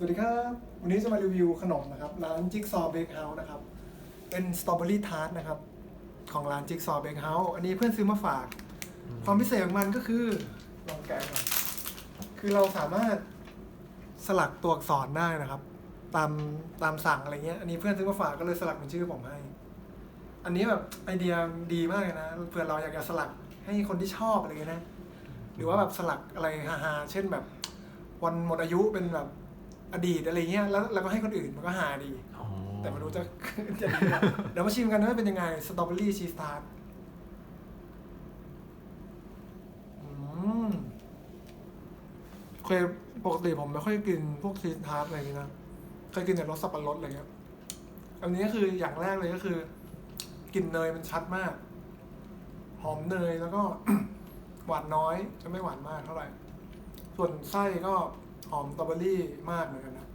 สวัสดีครับ วันนี้จะมารีวิวขนมนะครับ ร้านจิ๊กซอเบคเฮาส์นะครับ เป็นสตรอเบอรี่ทาร์ตนะครับ ของร้านจิ๊กซอเบคเฮาส์อันนี้เพื่อนซื้อมาฝาก ความพิเศษของมันก็คือลองแกะก่อนคือเราสามารถสลักตัวอักษรได้นะครับ ตามตามสั่งอะไรเงี้ย อันนี้เพื่อนซื้อมาฝากก็เลยสลักเป็นชื่อผมให้ อันนี้แบบไอเดียดีมากเลยนะเผื่อเราอยากจะสลักให้คนที่ชอบอะไรเงี้ยนะ หรือว่าแบบสลักอะไรฮาๆเช่นแบบ วันหมดอายุเป็นแบบ อดีตอะไรเงี้ยแล้วแล้วก็ให้คนอื่นมันก็หาดีอ๋อแต่ไม่รู้จะจะดีไหมเดี๋ยวมาชิมกันว่าเป็นยังไงสตรอเบอรี่ชีสทาร์ตอืมเคยปกติผมไม่ค่อยกินพวกชีสทาร์ตอะไรอย่างนี้นะเคยกินแต่รสสับปะรดอะไรเงี้ยอันนี้ก็คืออย่างแรกเลยก็คือกลิ่นเนยมันชัดมาก หอมเนยแล้วก็หวานน้อยจะไม่หวานมากเท่าไหร่ ส่วนไส้ก็ หอมสตรอเบอรี่มากเหมือนกันนะ